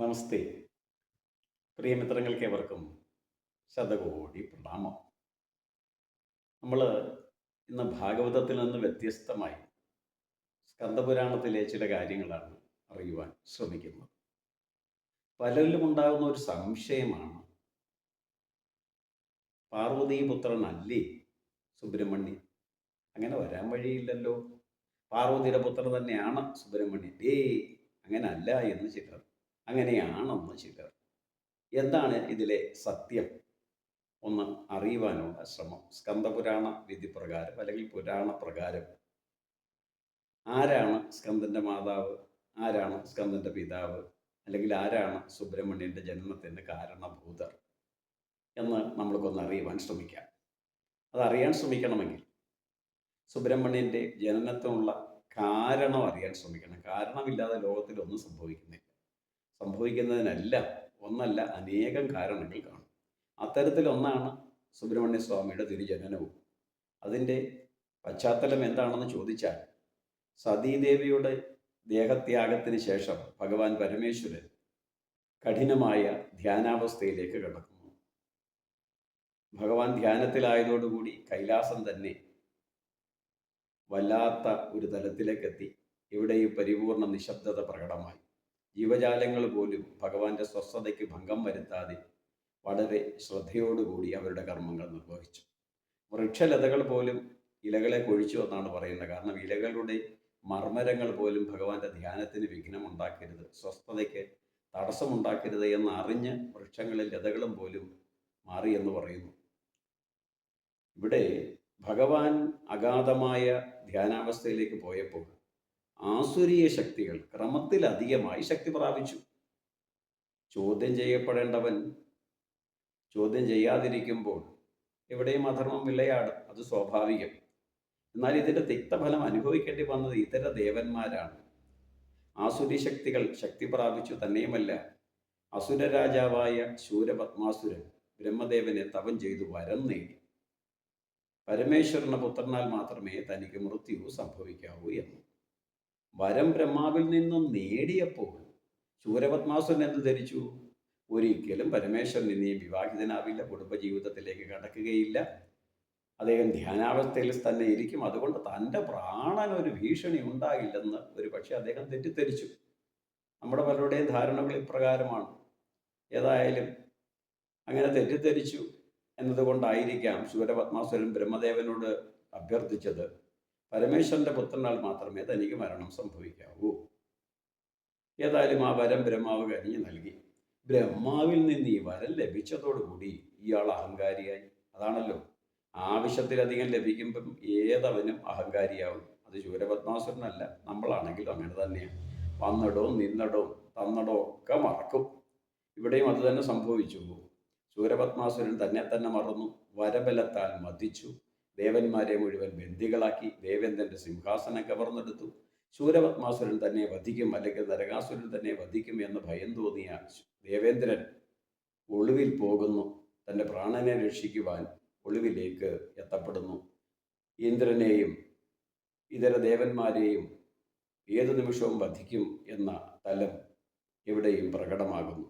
നമസ്തേ. പ്രിയമിത്രങ്ങൾക്ക് ഏവർക്കും ശതകോടി പ്രണാമം. നമ്മൾ ഇന്ന് ഭാഗവതത്തിൽ നിന്ന് വ്യത്യസ്തമായി സ്കന്ദപുരാണത്തിലെ ചില കാര്യങ്ങളാണ് അറിയുവാൻ ശ്രമിക്കുന്നത്. പലരിലും ഉണ്ടാകുന്ന ഒരു സംശയമാണ്. പാർവതീപുത്രനല്ലേ സുബ്രഹ്മണ്യൻ? അങ്ങനെ വരാൻ വഴിയില്ലല്ലോ. പാർവതിയുടെ പുത്രൻ തന്നെയാണ് സുബ്രഹ്മണ്യൻ. ഏ അങ്ങനല്ല എന്ന് ചിലർ അങ്ങനെയാണെന്ന് ചിലർ എന്താണ് ഇതിലെ സത്യം? ഒന്ന് അറിയുവാനുള്ള ശ്രമം. സ്കന്ദപുരാണ വിധി പ്രകാരം അല്ലെങ്കിൽ പുരാണ പ്രകാരം ആരാണ് സ്കന്ദന്റെ മാതാവ്? ആരാണ് സ്കന്ദന്റെ പിതാവ്? അല്ലെങ്കിൽ ആരാണ് സുബ്രഹ്മണ്യന്റെ ജന്മത്തിന് കാരണഭൂതർ? എന്ന് നമ്മൾക്കൊന്ന് അറിയുവാൻ ശ്രമിക്കാം. അതറിയാൻ ശ്രമിക്കണമെങ്കിൽ സുബ്രഹ്മണ്യന്റെ ജനനത്തിനുള്ള കാരണം അറിയാൻ ശ്രമിക്കണം. കാരണമില്ലാതെ ലോകത്തിൽ ഒന്നും സംഭവിക്കുന്നില്ല. സംഭവിക്കുന്നതിനെല്ലാം ഒന്നല്ല അനേകം കാരണങ്ങൾ കാണും. അത്തരത്തിലൊന്നാണ് സുബ്രഹ്മണ്യ സ്വാമിയുടെ തിരുജനനവും. അതിന്റെ പശ്ചാത്തലം എന്താണെന്ന് ചോദിച്ചാൽ സതീദേവിയുടെ ദേഹത്യാഗത്തിന് ശേഷം ഭഗവാൻ പരമേശ്വരൻ കഠിനമായ ധ്യാനാവസ്ഥയിലേക്ക് കിടക്കുന്നു. ഭഗവാൻ ധ്യാനത്തിലായതോടുകൂടി കൈലാസം തന്നെ വല്ലാത്ത ഒരു തലത്തിലേക്കെത്തി. ഇവിടെ ഈ പരിപൂർണ നിശബ്ദത പ്രകടമായി. ജീവജാലങ്ങൾ പോലും ഭഗവാന്റെ സ്വസ്ഥതയ്ക്ക് ഭംഗം വരുത്താതെ വളരെ ശ്രദ്ധയോടുകൂടി അവരുടെ കർമ്മങ്ങൾ നിർവഹിച്ചു. വൃക്ഷലതകൾ പോലും ഇലകളെ കൊഴിച്ചു എന്നാണ് പറയുന്നത്. കാരണം ഇലകളുടെ മർമ്മരങ്ങൾ പോലും ഭഗവാന്റെ ധ്യാനത്തിന് വിഘ്നമുണ്ടാക്കരുത് സ്വസ്ഥതയ്ക്ക് തടസ്സമുണ്ടാക്കരുത് എന്ന് അറിഞ്ഞ് വൃക്ഷങ്ങളിൽ ലതകളും പോലും മാറി എന്ന് പറയുന്നു. ഇവിടെ ഭഗവാൻ അഗാധമായ ധ്യാനാവസ്ഥയിലേക്ക് പോയപ്പോൾ ആസുരീയ ശക്തികൾ ക്രമത്തിലധികമായി ശക്തി പ്രാപിച്ചു. ചോദ്യം ചെയ്യപ്പെടേണ്ടവൻ ചോദ്യം ചെയ്യാതിരിക്കുമ്പോൾ എവിടെയും അധർമ്മം വിളയാടും അത് സ്വാഭാവികം. എന്നാൽ ഇതിന്റെ തിക്തഫലം അനുഭവിക്കേണ്ടി വന്നത് ഇതര ദേവന്മാരാണ്. ആസുരി ശക്തികൾ ശക്തി പ്രാപിച്ചു തന്നെയുമല്ല അസുര രാജാവായ ശൂരപത്മാസുരൻ ബ്രഹ്മദേവനെ തപം ചെയ്തു വരം നേടി. പരമേശ്വരന്റെ പുത്രനാൽ മാത്രമേ തനിക്ക് മൃത്യു സംഭവിക്കാവൂ എന്ന്. വരം ബ്രഹ്മാവിൽ നിന്നും നേടിയപ്പോൾ ശൂരപത്മാസുരൻ എന്ത് ധരിച്ചു? ഒരിക്കലും പരമേശ്വരൻ ഇനി വിവാഹിതനാവില്ല കുടുംബജീവിതത്തിലേക്ക് കടക്കുകയില്ല. അദ്ദേഹം ധ്യാനാവസ്ഥയിൽ തന്നെ ഇരിക്കും. അതുകൊണ്ട് തന്റെ പ്രാണൻ ഒരു ഭീഷണി ഉണ്ടാകില്ലെന്ന് ഒരു പക്ഷേ അദ്ദേഹം തെറ്റിദ്ധരിച്ചു. നമ്മുടെ പലരുടെയും ധാരണകൾ ഇപ്രകാരമാണ്. ഏതായാലും അങ്ങനെ തെറ്റിദ്ധരിച്ചു എന്നതുകൊണ്ടായിരിക്കാം ശൂരപത്മാസുരൻ ബ്രഹ്മദേവനോട് അഭ്യർത്ഥിച്ചത്. പരമേശ്വരന്റെ പുത്രനാൽ മാത്രമേ തനിക്ക് മരണം സംഭവിക്കാവൂ. ഏതായാലും ആ വരം ബ്രഹ്മാവ് കഴിഞ്ഞ് നൽകി. ബ്രഹ്മാവിൽ നിന്ന് ഈ വരം ലഭിച്ചതോടുകൂടി ഇയാൾ അഹങ്കാരിയായി. അതാണല്ലോ. ആവശ്യത്തിലധികം ലഭിക്കുമ്പം ഏതവനും അഹങ്കാരിയാവും. അത് ശൂരപത്മാസുരനല്ല. നമ്മളാണെങ്കിലും അങ്ങനെ തന്നെയാണ് വന്നടോ നിന്നടോ തന്നടോ ഒക്കെ മറക്കും. ഇവിടെയും അത് തന്നെ സംഭവിച്ചു. ശൂരപത്മാസുരൻ തന്നെ തന്നെ മറന്നു. വരബലത്താൽ മതിച്ചു. ദേവന്മാരെ മുഴുവൻ ബന്ദികളാക്കി ദേവേന്ദ്രന്റെ സിംഹാസനം കവർന്നെടുത്തു. ശൂരപത്മാസുരൻ തന്നെ വധിക്കും അല്ലെങ്കിൽ നരകാസുരൻ തന്നെ വധിക്കും എന്ന് ഭയം തോന്നിയ ദേവേന്ദ്രൻ ഒളിവിൽ പോകുന്നു. തന്റെ പ്രാണനെ രക്ഷിക്കുവാൻ ഒളിവിലേക്ക് എത്തപ്പെടുന്നു. ഇന്ദ്രനെയും ഇതര ദേവന്മാരെയും ഏതു നിമിഷവും വധിക്കും എന്ന തലം എവിടെയും പ്രകടമാകുന്നു.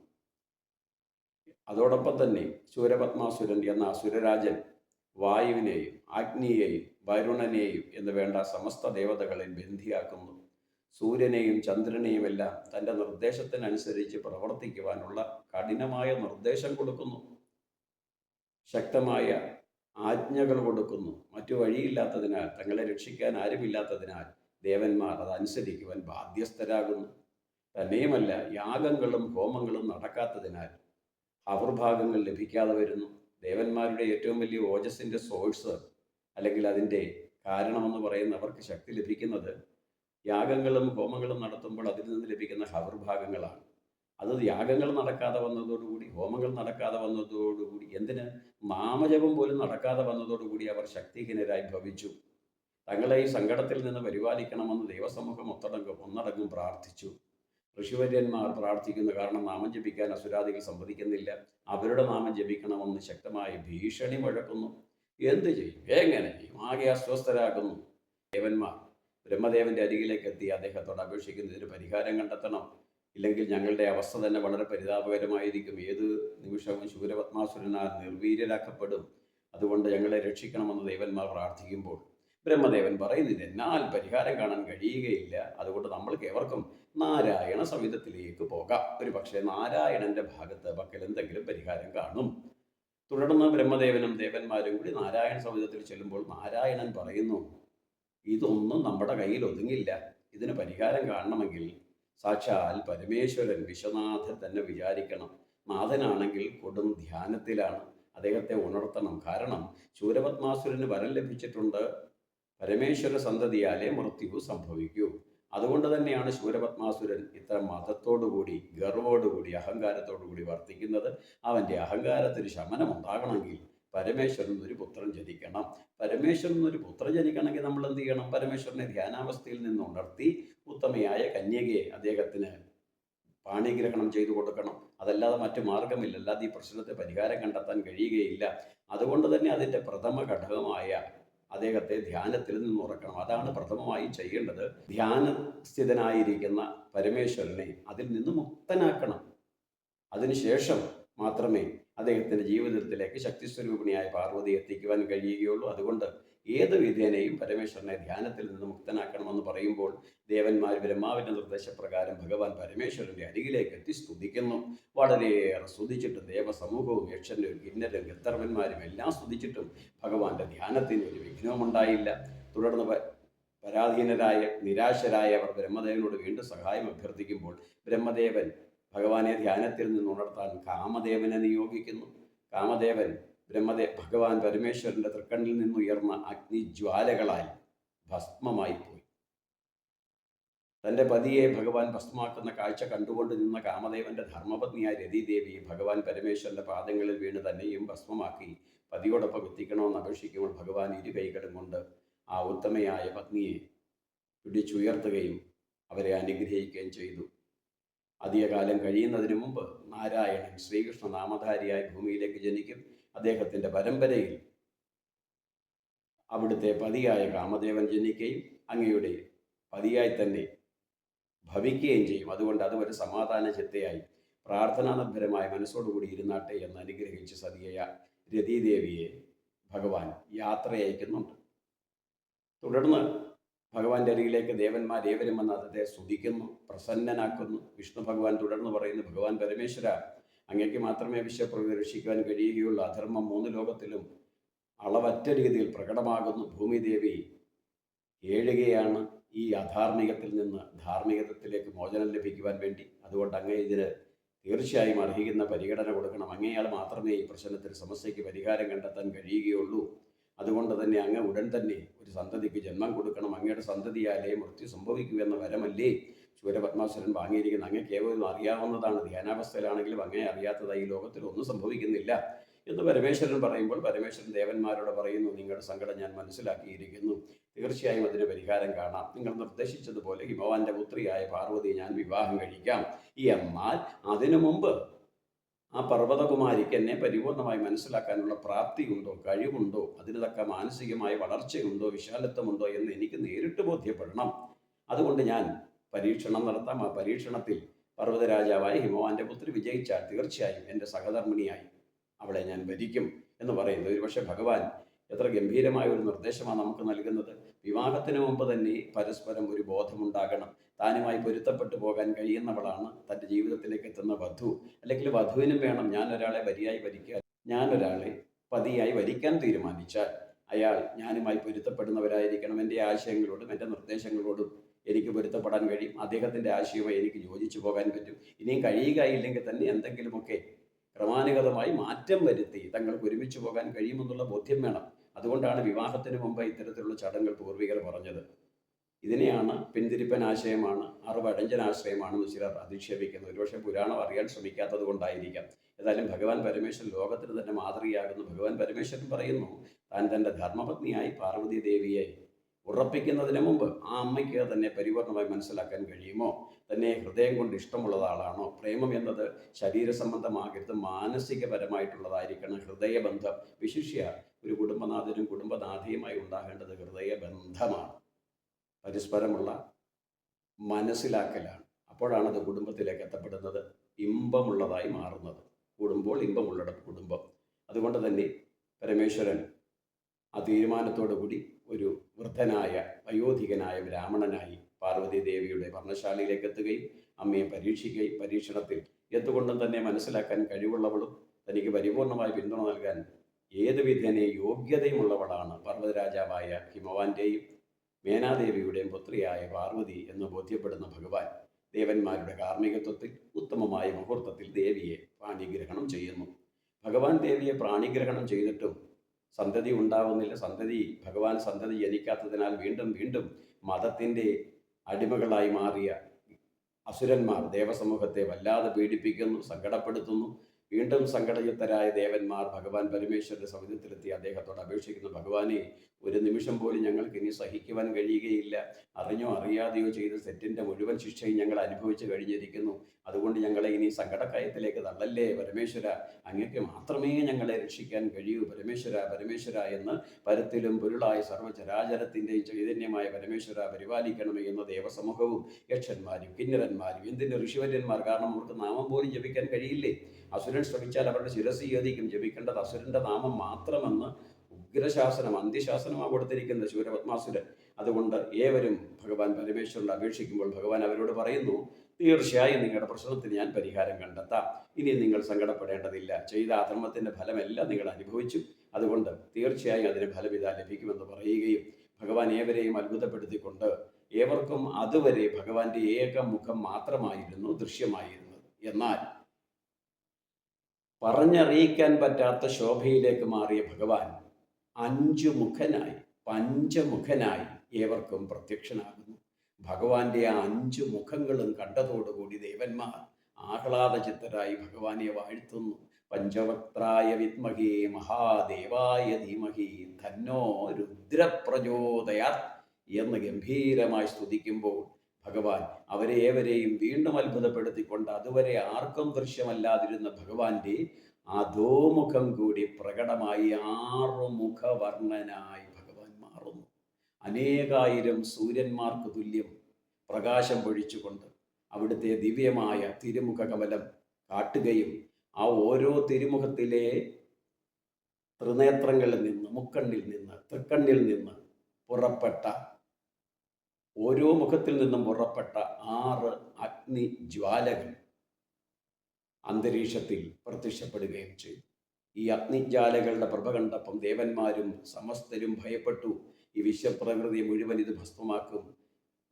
അതോടൊപ്പം തന്നെ ശൂരപത്മാസുരൻ എന്ന അസുരരാജൻ വായുവിനെയും അഗ്നിയെയും വരുണനെയും എന്ന് വേണ്ട സമസ്ത ദേവതകളെ ബന്ധിയാക്കുന്നു. സൂര്യനെയും ചന്ദ്രനെയും എല്ലാം തന്റെ നിർദ്ദേശത്തിനനുസരിച്ച് പ്രവർത്തിക്കുവാനുള്ള കഠിനമായ നിർദ്ദേശം കൊടുക്കുന്നു. ശക്തമായ ആജ്ഞകൾ കൊടുക്കുന്നു. മറ്റു വഴിയില്ലാത്തതിനാൽ തങ്ങളെ രക്ഷിക്കാൻ ആരുമില്ലാത്തതിനാൽ ദേവന്മാർ അതനുസരിക്കുവാൻ ബാധ്യസ്ഥരാകുന്നു. തന്നെയുമല്ല യാഗങ്ങളും ഹോമങ്ങളും നടക്കാത്തതിനാൽ അവർഭാഗങ്ങൾ ലഭിക്കാതെ വരുന്നു. ദേവന്മാരുടെ ഏറ്റവും വലിയ ഓജസ്സിന്റെ സോഴ്സ് അല്ലെങ്കിൽ അതിന്റെ കാരണമെന്ന് പറയുന്ന അവർക്ക് ശക്തി ലഭിക്കുന്നത് യാഗങ്ങളും ഹോമങ്ങളും നടത്തുമ്പോൾ അതിൽ നിന്ന് ലഭിക്കുന്ന ഹവർഭാഗങ്ങളാണ് അത് യാഗങ്ങൾ നടക്കാതെ വന്നതോടുകൂടി ഹോമങ്ങൾ നടക്കാതെ വന്നതോടുകൂടി എന്തിന്? മാമജപം പോലും നടക്കാതെ വന്നതോടുകൂടി അവർ ശക്തിഹീനരായി ഭവിച്ചു. തങ്ങളെ ഈ സങ്കടത്തിൽ നിന്ന് പരിപാലിക്കണമെന്ന് ദൈവസമൂഹം ഒത്തടങ്കം ഒന്നടങ്കം പ്രാർത്ഥിച്ചു. ഋഷിവര്യന്മാർ പ്രാർത്ഥിക്കുന്ന കാരണം നാമം ജപിക്കാൻ അസുരാദികൾ സമ്മതിക്കുന്നില്ല. അവരുടെ നാമം ജപിക്കണമെന്ന് ശക്തമായി ഭീഷണി മുഴക്കുന്നു. എന്ത് ചെയ്യും? എങ്ങനെ ചെയ്യും? ആകെ അസ്വസ്ഥരാക്കുന്നു ദേവന്മാർ. ബ്രഹ്മദേവന്റെ അരികിലേക്ക് എത്തി അദ്ദേഹത്തോട് അപേക്ഷിക്കുന്നതിന് പരിഹാരം കണ്ടെത്തണം. ഇല്ലെങ്കിൽ ഞങ്ങളുടെ അവസ്ഥ തന്നെ വളരെ പരിതാപകരമായിരിക്കും. ഏത് നിമിഷവും ശൂരപത്മാസുരനാൽ നിർവീര്യരാക്കപ്പെടും. അതുകൊണ്ട് ഞങ്ങളെ രക്ഷിക്കണമെന്ന് ദേവന്മാർ പ്രാർത്ഥിക്കുമ്പോൾ ബ്രഹ്മദേവൻ പറയുന്നു എന്നാൽ പരിഹാരം കാണാൻ കഴിയുകയില്ല. അതുകൊണ്ട് നമ്മൾക്ക് ഏവർക്കും നാരായണ സംഹിതത്തിലേക്ക് പോകാം. ഒരു പക്ഷേ നാരായണന്റെ ഭാഗത്ത് പക്കൽ എന്തെങ്കിലും പരിഹാരം കാണും. തുടർന്ന് ബ്രഹ്മദേവനും ദേവന്മാരും കൂടി നാരായണ സംഹിതത്തിൽ ചെല്ലുമ്പോൾ നാരായണൻ പറയുന്നു ഇതൊന്നും നമ്മുടെ കയ്യിൽ ഒതുങ്ങില്ല. ഇതിന് പരിഹാരം കാണണമെങ്കിൽ സാക്ഷാൽ പരമേശ്വരൻ വിശ്വനാഥൻ തന്നെ വിചാരിക്കണം. നാഥനാണെങ്കിൽ കൊടും ധ്യാനത്തിലാണ്. അദ്ദേഹത്തെ ഉണർത്തണം. കാരണം ശൂരപത്മാസുരന് വരം ലഭിച്ചിട്ടുണ്ട്. പരമേശ്വര സന്തതിയാലേ മൃത്യു സംഭവിക്കൂ. അതുകൊണ്ട് തന്നെയാണ് ശൂരപത്മാസുരൻ ഇത്ര മതത്തോടുകൂടി ഗർവോടുകൂടി അഹങ്കാരത്തോടുകൂടി വർത്തിക്കുന്നത്. അവന്റെ അഹങ്കാരത്തിന് ശമനം ഉണ്ടാകണമെങ്കിൽ പരമേശ്വരൻ ഒരു പുത്രൻ ജനിക്കണം. പരമേശ്വരൻ ഒരു പുത്രൻ ജനിക്കണമെങ്കിൽ നമ്മൾ എന്ത് ചെയ്യണം? പരമേശ്വരനെ ധ്യാനാവസ്ഥയിൽ നിന്ന് ഉണർത്തി ഉത്തമയായ കന്യകയെ അദ്ദേഹത്തിന് പാണിഗ്രഹണം ചെയ്തു കൊടുക്കണം. അതല്ലാതെ മറ്റു മാർഗമില്ല അല്ലാതെ ഈ പ്രശ്നത്തെ പരിഹാരം കണ്ടെത്താൻ കഴിയുകയില്ല. അതുകൊണ്ട് തന്നെ അതിന്റെ പ്രഥമ ഘടകമായ അദ്ദേഹത്തെ ധ്യാനത്തിൽ നിന്ന് ഉറക്കണം. അതാണ് പ്രഥമമായി ചെയ്യേണ്ടത്. ധ്യാനസ്ഥിതനായിരിക്കുന്ന പരമേശ്വരനെ അതിൽ നിന്ന് മുക്തനാക്കണം. അതിനുശേഷം മാത്രമേ അദ്ദേഹത്തിന്റെ ജീവിതത്തിലേക്ക് ശക്തിസ്വരൂപിണിയായ പാർവതി എത്തിക്കുവാൻ കഴിയുകയുള്ളൂ. അതുകൊണ്ട് ഏത് വിധേനയും പരമേശ്വരനെ ധ്യാനത്തിൽ നിന്ന് മുക്തനാക്കണമെന്ന് പറയുമ്പോൾ ദേവന്മാർ ബ്രഹ്മാവിന്റെ നിർദ്ദേശപ്രകാരം ഭഗവാൻ പരമേശ്വരന്റെ അരികിലേക്ക് എത്തി സ്തുതിക്കുന്നു. വളരെയേറെ സ്തുതിച്ചിട്ട് ദേവസമൂഹവും യക്ഷനും കിന്നരും ഗന്ധർവന്മാരും എല്ലാം സ്തുതിച്ചിട്ടും ഭഗവാന്റെ ധ്യാനത്തിന് ഒരു വിഘ്നവും ഉണ്ടായില്ല തുടർന്ന് പരാധീനരായ നിരാശരായ അവർ ബ്രഹ്മദേവനോട് വീണ്ടും സഹായം അഭ്യർത്ഥിക്കുമ്പോൾ ബ്രഹ്മദേവൻ ഭഗവാനെ ധ്യാനത്തിൽ നിന്ന് ഉണർത്താൻ കാമദേവനെ നിയോഗിക്കുന്നു. കാമദേവൻ ബ്രഹ്മദേ ഭഗവാൻ പരമേശ്വരന്റെ തൃക്കണ്ണിൽ നിന്നുയർന്ന അഗ്നിജ്വാലകളായി ഭസ്മമായി പോയി. തന്റെ പതിയെ ഭഗവാൻ ഭസ്മാക്കുന്ന കാഴ്ച കണ്ടുകൊണ്ട് നിന്ന കാമദേവന്റെ ധർമ്മപത്നിയായ രതിദേവി ഭഗവാൻ പരമേശ്വരന്റെ പാദങ്ങളിൽ വീണ് തന്നെയും ഭസ്മമാക്കി പതിയോടൊപ്പം എത്തിക്കണമെന്ന് അപേക്ഷിക്കുമ്പോൾ ഭഗവാൻ ഇരു കൈകളും കൊണ്ട് ആ ഉത്തമയായ പത്നിയെ പിടിച്ചുയർത്തുകയും അവരെ അനുഗ്രഹിക്കുകയും ചെയ്തു. അധികകാലം കഴിയുന്നതിന് മുമ്പ് നാരായണൻ ശ്രീകൃഷ്ണ നാമധാരിയായി ഭൂമിയിലേക്ക് ജനിക്കും. അദ്ദേഹത്തിന്റെ പരമ്പരയിൽ അവിടുത്തെ പതിയായ കാമദേവൻ ജനിക്കുകയും അങ്ങയുടെ പതിയായി തന്നെ ഭവിക്കുകയും ചെയ്യും. അതുകൊണ്ട് അത് ഒരു സമാധാന ചിത്തയായി പ്രാർത്ഥനാനിർഭരമായ മനസ്സോടുകൂടി ഇരുന്നാട്ടെ എന്ന് അനുഗ്രഹിച്ച് സതിയായ രതീദേവിയെ ഭഗവാൻ യാത്ര അയക്കുന്നുണ്ട് തുടർന്ന് ഭഗവാന്റെ അരികിലേക്ക് ദേവന്മാർ ഏവരും വന്ന് അദ്ദേഹത്തെ സ്തുതിക്കുന്നു പ്രസന്നനാക്കുന്നു. വിഷ്ണു ഭഗവാൻ തുടർന്ന് പറയുന്നു ഭഗവാൻ പരമേശ്വര അങ്ങയ്ക്ക് മാത്രമേ വിശ്വപ്രകൃതി രക്ഷിക്കുവാൻ കഴിയുകയുള്ളൂ. അധർമ്മം മൂന്ന് ലോകത്തിലും അളവറ്റ രീതിയിൽ പ്രകടമാകുന്നു. ഭൂമിദേവി ഏഴുകയാണ് ഈ അധാർമികത്തിൽ നിന്ന് ധാർമ്മികതത്തിലേക്ക് മോചനം ലഭിക്കുവാൻ വേണ്ടി. അതുകൊണ്ട് അങ്ങേ ഇതിന് തീർച്ചയായും അർഹിക്കുന്ന പരിഗണന കൊടുക്കണം. അങ്ങേയാൾ മാത്രമേ ഈ പ്രശ്നത്തിൽ സമസ്യയ്ക്ക് പരിഹാരം കണ്ടെത്താൻ കഴിയുകയുള്ളൂ. അതുകൊണ്ട് തന്നെ അങ്ങ് ഉടൻ തന്നെ ഒരു സന്തതിക്ക് ജന്മം കൊടുക്കണം. അങ്ങയുടെ സന്തതിയാലേ മൃത്യു സംഭവിക്കൂ എന്ന വരമല്ലേ? ശൂരപത്മാസുരൻ വാങ്ങിയിരിക്കുന്ന അങ്ങ് കേവലം അറിയാവുന്നതാണ്. ധ്യാനാവസ്ഥയിലാണെങ്കിലും അങ്ങേ അറിയാത്തതായി ലോകത്തിൽ ഒന്നും സംഭവിക്കുന്നില്ല എന്ന് പരമേശ്വരൻ പറയുമ്പോൾ പരമേശ്വരൻ ദേവന്മാരോട് പറയുന്നു നിങ്ങളുടെ സങ്കടം ഞാൻ മനസ്സിലാക്കിയിരിക്കുന്നു. തീർച്ചയായും അതിന് പരിഹാരം കാണാം. നിങ്ങൾ നിർദ്ദേശിച്ചതുപോലെ ഹിമവാന്റെ പുത്രിയായ പാർവതി ഞാൻ വിവാഹം കഴിക്കാം. എന്നാൽ അതിനു മുമ്പ് ആ പർവതകുമാരിക്ക് എന്നെ പരിപൂർണമായി മനസ്സിലാക്കാനുള്ള പ്രാപ്തിയുണ്ടോ? കഴിവുണ്ടോ? അതിന് തക്ക മാനസികമായ വളർച്ചയുണ്ടോ? വിശാലത്വമുണ്ടോ? എന്ന് എനിക്ക് നേരിട്ട് ബോധ്യപ്പെടണം. അതുകൊണ്ട് ഞാൻ പരീക്ഷണം നടത്താം. ആ പരീക്ഷണത്തിൽ പർവതരാജാവായ ഹിമവാന്റെ പുത്രി വിജയിച്ചാൽ തീർച്ചയായും എന്റെ സഹധർമ്മിണിയായി അവളെ ഞാൻ ഭരിക്കും എന്ന് പറയുന്നത് ഒരുപക്ഷെ ഭഗവാൻ എത്ര ഗംഭീരമായ ഒരു നിർദ്ദേശമാണ് നമുക്ക് നൽകുന്നത്. വിവാഹത്തിന് മുമ്പ് തന്നെ പരസ്പരം ഒരു ബോധമുണ്ടാകണം. താനുമായി പൊരുത്തപ്പെട്ടു പോകാൻ കഴിയുന്നവളാണ് തന്റെ ജീവിതത്തിലേക്ക് എത്തുന്ന വധു. അല്ലെങ്കിൽ വധുവിനും വേണം ഞാൻ ഒരാളെ വരിയായി വരിക്കാൻ ഞാൻ പതിയായി വരിക്കാൻ തീരുമാനിച്ചാൽ അയാൾ ഞാനുമായി പൊരുത്തപ്പെടുന്നവരായിരിക്കണം. എന്റെ ആശയങ്ങളോടും എന്റെ നിർദ്ദേശങ്ങളോടും എനിക്ക് പൊരുത്തപ്പെടാൻ കഴിയും. അദ്ദേഹത്തിന്റെ ആശയവുമായി എനിക്ക് യോജിച്ചു പോകാൻ പറ്റും. ഇനിയും കഴിയുക ഇല്ലെങ്കിൽ തന്നെ എന്തെങ്കിലുമൊക്കെ ക്രമാനുഗതമായി മാറ്റം വരുത്തി തങ്ങൾക്ക് ഒരുമിച്ച് പോകാൻ കഴിയുമെന്നുള്ള ബോധ്യം വേണം. അതുകൊണ്ടാണ് വിവാഹത്തിന് മുമ്പ് ഇത്തരത്തിലുള്ള ചടങ്ങുകൾ പൂർവികർ പറഞ്ഞത്. ഇതിനെയാണ് പിന്തിരിപ്പൻ ആശയമാണ് അറിവടഞ്ചൻ ആശ്രയമാണെന്ന് ചിലർ അധിക്ഷേപിക്കുന്നത്. ഒരുപക്ഷെ പുരാണം അറിയാൻ ശ്രമിക്കാത്തത് കൊണ്ടായിരിക്കാം. ഏതായാലും ഭഗവാൻ പരമേശ്വരൻ ലോകത്തിന് തന്നെ മാതൃകയാകുന്നു ഭഗവാൻ പരമേശ്വരൻ പറയുന്നു താൻ തന്റെ ധർമ്മപത്നിയായി പാർവതി ദേവിയെ ഉറപ്പിക്കുന്നതിന് മുമ്പ് ആ അമ്മയ്ക്ക് തന്നെ പരിപൂർണമായി മനസ്സിലാക്കാൻ കഴിയുമോ? തന്നെ ഹൃദയം കൊണ്ട് ഇഷ്ടമുള്ള ആളാണോ? പ്രേമം എന്നത് ശരീര സംബന്ധമാകരുത് മാനസികപരമായിട്ടുള്ളതായിരിക്കണം. ഹൃദയബന്ധം വിശിഷ്യ ഒരു കുടുംബനാഥനും കുടുംബനാഥിയുമായി ഉണ്ടാകേണ്ടത് ഹൃദയബന്ധമാണ്. പരസ്പരമുള്ള മനസ്സിലാക്കലാണ്. അപ്പോഴാണ് അത് കുടുംബത്തിലേക്ക് എത്തപ്പെടുന്നത്. ഇമ്പമുള്ളതായി മാറുന്നത്. കൂടുമ്പോൾ ഇമ്പമുള്ള കുടുംബം. അതുകൊണ്ട് തന്നെ പരമേശ്വരൻ ആ തീരുമാനത്തോടു കൂടി ഒരു വൃദ്ധനായ വയോധികനായ ബ്രാഹ്മണനായി പാർവതി ദേവിയുടെ വർണശാലയിലേക്ക് എത്തുകയും അമ്മയെ പരീക്ഷിക്കുകയും പരീക്ഷണത്തിൽ എന്തുകൊണ്ടും തന്നെ മനസ്സിലാക്കാൻ കഴിവുള്ളവളും തനിക്ക് പരിപൂർണമായ പിന്തുണ നൽകാൻ ഏത് വിധേനെ യോഗ്യതയുമുള്ളവളാണ് പർവതരാജാവായ ഹിമവാന്റെയും മേനാദേവിയുടെയും പുത്രിയായ പാർവതി എന്ന് ബോധ്യപ്പെടുന്ന ഭഗവാൻ ദേവന്മാരുടെ കാർമ്മികത്വത്തിൽ ഉത്തമമായ മുഹൂർത്തത്തിൽ ദേവിയെ പ്രാണിഗ്രഹണം ചെയ്യുന്നു. ഭഗവാൻ ദേവിയെ പ്രാണിഗ്രഹണം ചെയ്തിട്ടും സന്തതി ഉണ്ടാവുന്നില്ല. സന്തതി ഭഗവാൻ സന്തതി ജനിക്കാത്തതിനാൽ വീണ്ടും വീണ്ടും മതത്തിന്റെ അടിമകളായി മാറിയ അസുരന്മാർ ദേവസമൂഹത്തെ വല്ലാതെ പീഡിപ്പിക്കുന്നു സങ്കടപ്പെടുത്തുന്നു. വീണ്ടും സങ്കടയുക്തരായ ദേവന്മാർ ഭഗവാൻ പരമേശ്വരന്റെ സമുദ്രത്തിലെത്തി അദ്ദേഹത്തോട് അപേക്ഷിക്കുന്നു ഭഗവാനെ ഒരു നിമിഷം പോലും ഞങ്ങൾക്ക് ഇനി സഹിക്കുവാൻ കഴിയുകയില്ല. അറിഞ്ഞോ അറിയാതെയോ ചെയ്ത സെറ്റിന്റെ മുഴുവൻ ശിക്ഷയും ഞങ്ങൾ അനുഭവിച്ചു കഴിഞ്ഞിരിക്കുന്നു. അതുകൊണ്ട് ഞങ്ങളെ ഇനി സങ്കടക്കയത്തിലേക്ക് തള്ളല്ലേ? പരമേശ്വര അങ്ങക്ക് മാത്രമേ ഞങ്ങളെ രക്ഷിക്കാൻ കഴിയൂ. പരമേശ്വര പരമേശ്വര എന്ന് പരത്തിലും പൊരുളായ സർവചരാചരത്തിന്റെയും ചൈതന്യമായ പരമേശ്വര പരിപാലിക്കണമേ എന്ന ദേവസമൂഹവും യക്ഷന്മാരും കിന്നരന്മാരും എന്തിന്റെ ഋഷിവര്യന്മാർ? കാരണം അവർക്ക് നാമം പോലും ജപിക്കാൻ കഴിയില്ലേ? അസുരൻ ശ്രമിച്ചാൽ അവരുടെ ശിരസ് യോധിക്കും ജപിക്കേണ്ടത് അസുരന്റെ നാമം മാത്രമെന്ന് ഉഗ്രശാസനം അന്ത്യശാസനമാണ് കൊടുത്തിരിക്കുന്നത് ശൂരപത്മാസുരൻ. അതുകൊണ്ട് ഏവരും ഭഗവാൻ പരമേശ്വരനോട് അപേക്ഷിക്കുമ്പോൾ ഭഗവാൻ അവരോട് പറയുന്നു തീർച്ചയായും നിങ്ങളുടെ പ്രശ്നത്തിന് ഞാൻ പരിഹാരം കണ്ടെത്താം. ഇനി നിങ്ങൾ സങ്കടപ്പെടേണ്ടതില്ല. ചെയ്ത അധർമ്മത്തിന്റെ ഫലമെല്ലാം നിങ്ങൾ അനുഭവിച്ചു. അതുകൊണ്ട് തീർച്ചയായും അതിന് ഫലം ഇതാ ലഭിക്കുമെന്ന് പറയുകയും ഭഗവാൻ ഏവരെയും അത്ഭുതപ്പെടുത്തിക്കൊണ്ട് ഏവർക്കും അതുവരെ ഭഗവാന്റെ ഏക മുഖം മാത്രമായിരുന്നു ദൃശ്യമായിരുന്നത്. എന്നാൽ പറഞ്ഞറിയിക്കാൻ പറ്റാത്ത ശോഭയിലേക്ക് മാറിയ ഭഗവാൻ അഞ്ചു മുഖനായി പഞ്ചമുഖനായി ഏവർക്കും പ്രത്യക്ഷനാകുന്നു. ഭഗവാന്റെ ആ അഞ്ചു മുഖങ്ങളും കണ്ടതോടുകൂടി ദേവന്മാർ ആഹ്ലാദചിത്തരായി ഭഗവാനെ വാഴ്ത്തുന്നു. പഞ്ചവക്ത്രായ വിത്മഹേ മഹാദേവായ ധീമഹി ധന്നോ രുദ്രപ്രചോദയാത് എന്ന് ഗംഭീരമായി സ്തുതിക്കുമ്പോൾ ഭഗവാൻ അവരെ ഏവരെയും വീണ്ടും അത്ഭുതപ്പെടുത്തിക്കൊണ്ട് അതുവരെ ആർക്കും ദൃശ്യമല്ലാതിരുന്ന ഭഗവാന്റെ അധോമുഖം കൂടി പ്രകടമായി ആറുമുഖവർണനായി അനേകായിരം സൂര്യന്മാർക്ക് തുല്യം പ്രകാശം പൊഴിച്ചുകൊണ്ട് അവിടുത്തെ ദിവ്യമായ തിരുമുഖ കമലം കാട്ടുകയും ആ ഓരോ തിരുമുഖത്തിലെ ത്രിനേത്രങ്ങളിൽ നിന്ന് മുക്കണ്ണിൽ നിന്ന് തൃക്കണ്ണിൽ നിന്ന് പുറപ്പെട്ട ഓരോ മുഖത്തിൽ നിന്നും പുറപ്പെട്ട ആറ് അഗ്നി ജ്വാലകൾ അന്തരീക്ഷത്തിൽ പ്രത്യക്ഷപ്പെടുകയും ചെയ്തു. ഈ അഗ്നിജ്വാലകളുടെ പ്രഭ കണ്ടപ്പം ദേവന്മാരും സമസ്തരും ഭയപ്പെട്ടു. ഈ വിശ്വപ്രകൃതി മുഴുവൻ ഇത് ഭസ്മമാക്കും.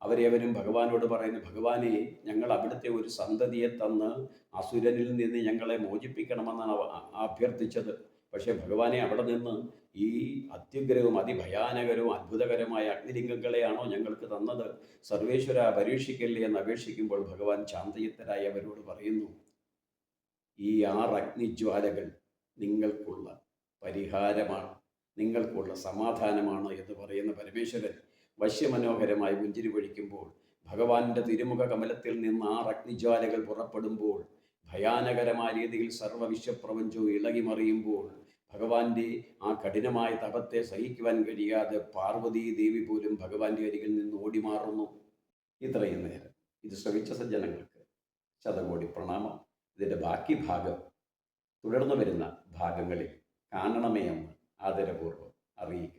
അവരെവരും ഭഗവാനോട് പറയുന്നു ഭഗവാനെ ഞങ്ങൾ അവിടുത്തെ ഒരു സന്തതിയെ തന്ന് അസുരനിൽ നിന്ന് ഞങ്ങളെ മോചിപ്പിക്കണമെന്നാണ് അഭ്യർത്ഥിച്ചത്. പക്ഷേ ഭഗവാനെ അവിടെ നിന്ന് ഈ അത്യുഗ്രവും അതിഭയാനകരവും അത്ഭുതകരമായ അഗ്നിലിംഗങ്ങളെയാണോ ഞങ്ങൾക്ക് തന്നത്? സർവേശ്വര പരീക്ഷിക്കല്ലേ എന്ന് അപേക്ഷിക്കുമ്പോൾ ഭഗവാൻ ശാന്തയുക്തരായി അവരോട് പറയുന്നു ഈ ആറ് അഗ്നിജ്വാലകൾ നിങ്ങൾക്കുള്ള പരിഹാരമാണ്. നിങ്ങൾക്കുള്ള സമാധാനമാണ് എന്ന് പറയുന്ന പരമേശ്വരൻ വശ്യമനോഹരമായി പുഞ്ചിരി പൊഴിക്കുമ്പോൾ ഭഗവാന്റെ തിരുമുഖ കമലത്തിൽ നിന്ന് ആ അഗ്നിജ്വാലകൾ പുറപ്പെടുമ്പോൾ ഭയാനകരമായ രീതിയിൽ സർവവിശ്വപ്രപഞ്ചവും ഇളകി മറിയുമ്പോൾ ഭഗവാന്റെ ആ കഠിനമായ തപത്തെ സഹിക്കുവാൻ കഴിയാതെ പാർവതി ദേവി പോലും ഭഗവാന്റെ അരികിൽ നിന്ന് ഓടിമാറുന്നു. ഇത്രയും നേരം ഇത് ശ്രമിച്ച സജ്ജനങ്ങൾക്ക് ശതകോടി പ്രണാമം. ഇതിന്റെ ബാക്കി ഭാഗം തുടർന്നു വരുന്ന ഭാഗങ്ങളിൽ കാണണമേ എന്ന് ആദരപൂർവം അറിയിക്കുന്നു.